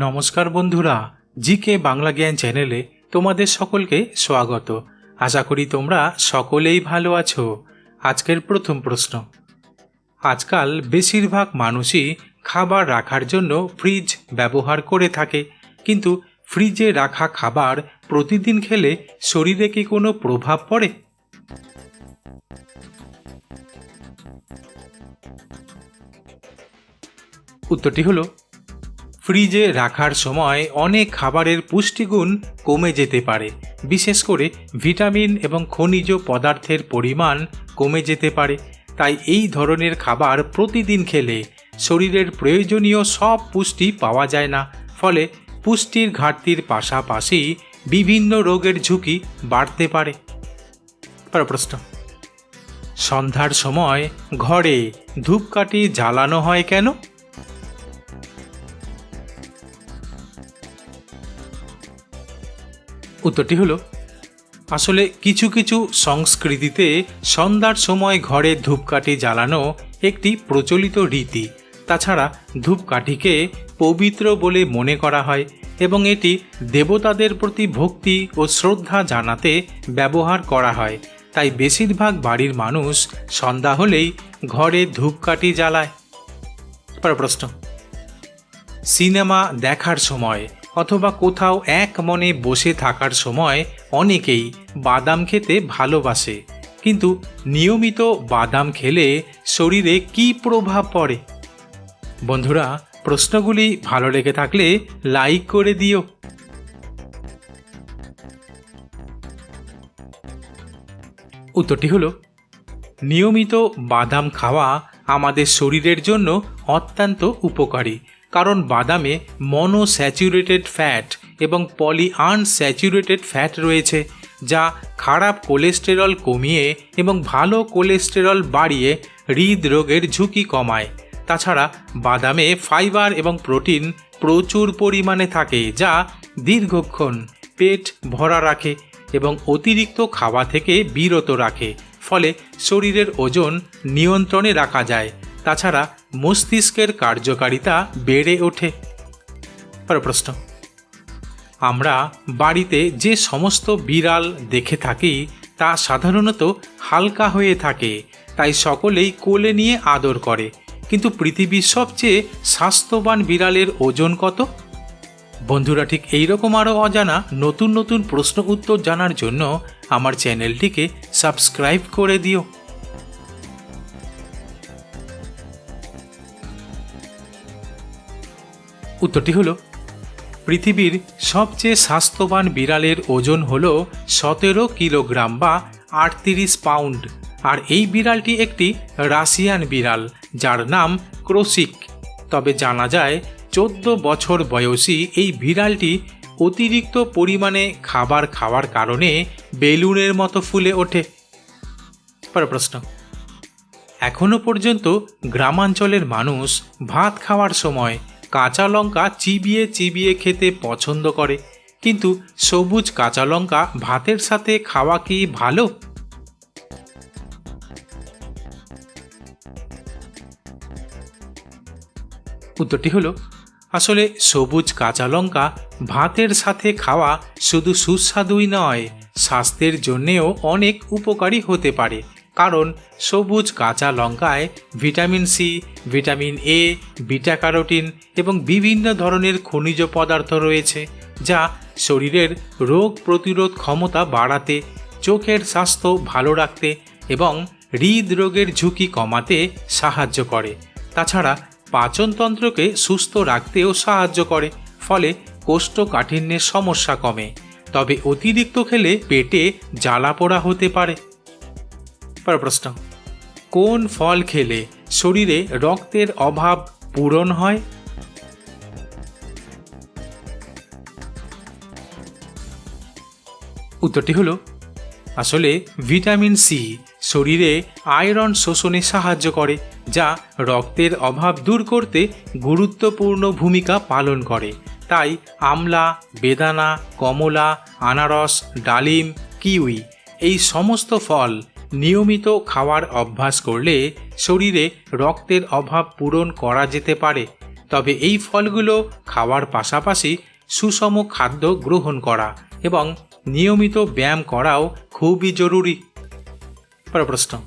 নমস্কার বন্ধুরা জি কে বাংলা জ্ঞান চ্যানেলে তোমাদের সকলকে স্বাগত। আশা করি তোমরা সকলেই ভালো আছো। আজকের প্রথম প্রশ্ন। আজকাল বেশিরভাগ মানুষই খাবার রাখার জন্য ফ্রিজ ব্যবহার করে থাকে, কিন্তু ফ্রিজে রাখা খাবার প্রতিদিন খেলে শরীরে কি কোনো প্রভাব পড়ে? উত্তরটি হলো ফ্রিজে রাখার সময় অনেক খাবারের পুষ্টিগুণ কমে যেতে পারে। বিশেষ করে ভিটামিন এবং খনিজ পদার্থের পরিমাণ কমে যেতে পারে। তাই এই ধরনের খাবার প্রতিদিন খেলে শরীরের প্রয়োজনীয় সব পুষ্টি পাওয়া যায় না। ফলে পুষ্টির ঘাটতির পাশাপাশি বিভিন্ন রোগের ঝুঁকি বাড়তে পারে। প্রশ্ন। সন্ধ্যার সময় ঘরে ধূপকাঠি জ্বালানো হয় কেন? উত্তরটি হলো, আসলে কিছু কিছু সংস্কৃতিতে সন্ধ্যার সময় ঘরে ধূপকাঠি জ্বালানো একটি প্রচলিত রীতি। তাছাড়া ধূপকাঠিকে পবিত্র বলে মনে করা হয় এবং এটি দেবতাদের প্রতি ভক্তি ও শ্রদ্ধা জানাতে ব্যবহার করা হয়। তাই বেশিরভাগ বাড়ির মানুষ সন্ধ্যা হলেই ঘরে ধূপকাঠি জ্বালায়। প্রশ্ন, সিনেমা দেখার সময় অথবা কোথাও এক মনে বসে থাকার সময় অনেকেই বাদাম খেতে ভালোবাসে। কিন্তু নিয়মিত বাদাম খেলে শরীরে কি প্রভাব পড়ে? বন্ধুরা, প্রশ্নগুলি ভালো লেগে থাকলে লাইক করে দিও। উত্তরটি হলো, নিয়মিত বাদাম খাওয়া আমাদের শরীরের জন্য অত্যন্ত উপকারী। কারণ বাদামে মনোস্যাচুরেটেড ফ্যাট এবং পলি আনস্যাচুরেটেড ফ্যাট রয়েছে, যা খারাপ কোলেস্টেরল কমিয়ে এবং ভালো কোলেস্টেরল বাড়িয়ে হৃদরোগের ঝুঁকি কমায়। তাছাড়া বাদামে ফাইবার এবং প্রোটিন প্রচুর পরিমাণে থাকে, যা দীর্ঘক্ষণ পেট ভরা রাখে এবং অতিরিক্ত খাওয়া থেকে বিরত রাখে, ফলে শরীরের ওজন নিয়ন্ত্রণে রাখা যায়। তাছাড়া মস্তিষ্কের কার্যকারিতা বেড়ে ওঠে। পরের প্রশ্ন। আমরা বাড়িতে যে সমস্ত বিড়াল দেখে থাকি, তা সাধারণত হালকা হয়ে থাকে, তাই সকলেই কোলে নিয়ে আদর করে। কিন্তু পৃথিবীর সবচেয়ে স্বাস্থ্যবান বিড়ালের ওজন কত? বন্ধুরা, ঠিক এইরকম আরও অজানা নতুন নতুন প্রশ্ন উত্তর জানার জন্য আমার চ্যানেলটিকে সাবস্ক্রাইব করে দিও। উত্তরটি হলো, পৃথিবীর সবচেয়ে স্বাস্থ্যবান বিড়ালের ওজন হল সতেরো কিলোগ্রাম বা আটত্রিশ পাউন্ড। আর এই বিড়ালটি একটি রাশিয়ান বিড়াল, যার নাম ক্রোসিক। তবে জানা যায়, চোদ্দ বছর বয়সী এই বিড়ালটি অতিরিক্ত পরিমাণে খাবার খাওয়ার কারণে বেলুনের মতো ফুলে ওঠে। পরের প্রশ্ন এখনও পর্যন্ত গ্রামাঞ্চলের মানুষ ভাত খাওয়ার সময় কাঁচা লঙ্কা চিবিয়ে চিবিয়ে খেতে পছন্দ করে। কিন্তু সবুজ কাঁচা লঙ্কা ভাতের সাথে খাওয়া কি ভালো? উত্তরটি হলো, আসলে সবুজ কাঁচা লঙ্কা ভাতের সাথে খাওয়া শুধু সুস্বাদুই নয়, স্বাস্থ্যের জন্যেও অনেক উপকারী হতে পারে। কারণ সবুজ কাঁচা লঙ্কায় vitamin C, vitamin A, beta carotene এবং বিভিন্ন ধরনের খনিজ পদার্থ রয়েছে, যা শরীরের রোগ প্রতিরোধ ক্ষমতা বাড়াতে, চোখের স্বাস্থ্য ভালো রাখতে এবং হৃদরোগের ঝুঁকি কমাতে সাহায্য করে। তাছাড়া পাচনতন্ত্রকে সুস্থ রাখতেও সাহায্য করে, ফলে কোষ্ঠকাঠিন্যের সমস্যা কমে। তবে অতিরিক্ত খেলে পেটে জ্বালা পোড়া হতে পারে। পর প্রশ্ন। কোন ফল খেলে শরীরে রক্তের অভাব পূরণ হয়? উত্তরটি হলো, আসলে ভিটামিন সি শরীরে আয়রন শোষণে সাহায্য করে, যা রক্তের অভাব দূর করতে গুরুত্বপূর্ণ ভূমিকা পালন করে। তাই আমলা, বেদানা, কমলা, আনারস, ডালিম, কিউই এই সমস্ত ফল নিয়মিত খাওয়ার অভ্যাস করলে শরীরে রক্তের অভাব পূরণ করা যেতে পারে। তবে এই ফলগুলো খাওয়ার পাশাপাশি সুষম খাদ্য গ্রহণ করা এবং নিয়মিত ব্যায়াম করাও খুবই জরুরি। প্রশ্ন।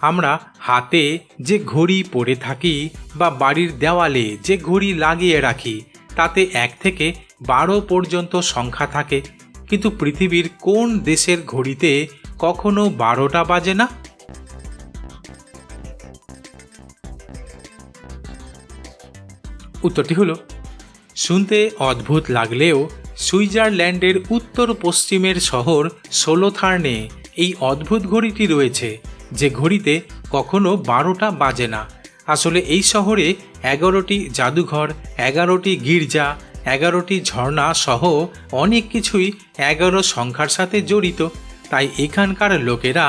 আমরা হাতে যে ঘড়ি পরে থাকি বা বাড়ির দেওয়ালে যে ঘড়ি লাগিয়ে রাখি, তাতে এক থেকে বারো পর্যন্ত সংখ্যা থাকে। কিন্তু পৃথিবীর কোন দেশের ঘড়িতে কখনো বারোটা বাজে না? উত্তরটি হলো, শুনতে অদ্ভুত লাগলেও সুইজারল্যান্ডের উত্তর পশ্চিমের শহর সোলোথার্নে এই অদ্ভুত ঘড়িটি রয়েছে, যে ঘড়িতে কখনো বারোটা বাজে না। আসলে এই শহরে এগারোটি জাদুঘর, এগারোটি গির্জা, এগারোটি ঝর্ণা সহ অনেক কিছুই এগারো সংখ্যার সাথে জড়িত। তাই এখানকার লোকেরা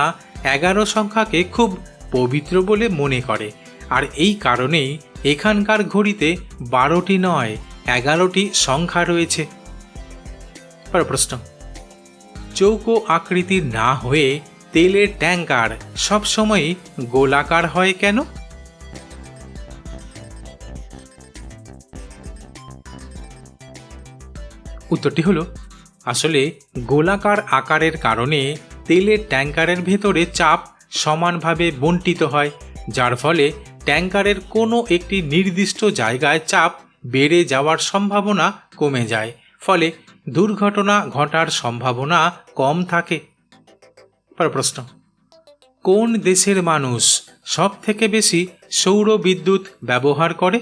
এগারো সংখ্যাকে খুব পবিত্র বলে মনে করে। আর এই কারণেই এখানকার ঘড়িতে বারোটি নয়, এগারোটি সংখ্যা রয়েছে। প্রশ্ন। চৌকো আকৃতির না হয়ে তেলের ট্যাঙ্কার সবসময় গোলাকার হয় কেন? উত্তরটি হলো আসলে গোলাকার আকারের কারণে তেলের ট্যাঙ্কারের ভেতরে চাপ সমানভাবে বন্টিত হয়, যার ফলে ট্যাঙ্কারের কোনো একটি নির্দিষ্ট জায়গায় চাপ বেড়ে যাওয়ার সম্ভাবনা কমে যায়, ফলে দুর্ঘটনা ঘটার সম্ভাবনা কম থাকে। প্রশ্ন, কোন দেশের মানুষ সব থেকে বেশি সৌর বিদ্যুৎ ব্যবহার করে?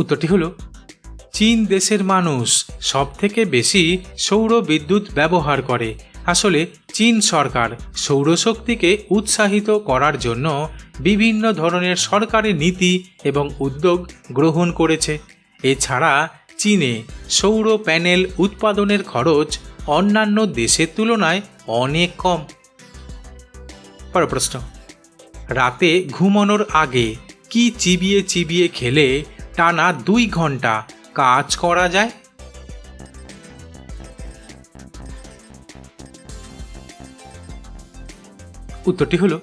উত্তরটি হলো, চীন দেশের মানুষ সব থেকে বেশি সৌর বিদ্যুৎ ব্যবহার করে। আসলে চীন সরকার সৌরশক্তিকে উৎসাহিত করার জন্য বিভিন্ন ধরনের সরকারি নীতি এবং উদ্যোগ গ্রহণ করেছে। এছাড়া চীনে সৌর প্যানেল উৎপাদনের খরচ অন্যান্য দেশের তুলনায় অনেক কম। পরের প্রশ্ন, রাতে ঘুমানোর আগে কি চিবিয়ে চিবিয়ে খেলে টানা দুই ঘণ্টা কাজ করা যায়। উত্তরটি হলো,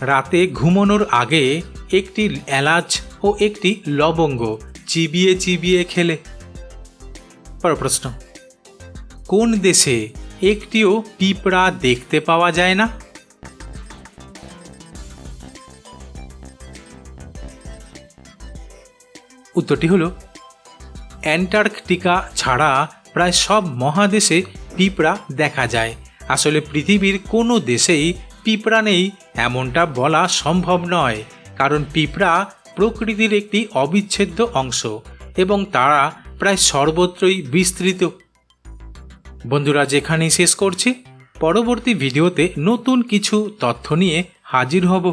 রাতে ঘুমানোর আগে একটি এলাচ ও একটি লবঙ্গ চিবিয়ে চিবিয়ে খেলে। পরের প্রশ্ন কোন দেশে একটিও পিঁপড়া দেখতে পাওয়া যায় না? উত্তরটি হলো, অ্যান্টার্কটিকা ছাড়া প্রায় সব মহাদেশে পিঁপড়া দেখা যায়। আসলে পৃথিবীর কোনো দেশেই পিঁপড়া নেই এমনটা বলা সম্ভব নয়, কারণ পিঁপড়া প্রকৃতির একটি অবিচ্ছেদ্য অংশ এবং তারা প্রায় সর্বত্রই বিস্তৃত। বন্ধুরা, যেখানেই শেষ করছি, পরবর্তী ভিডিওতে নতুন কিছু তথ্য নিয়ে হাজির হব।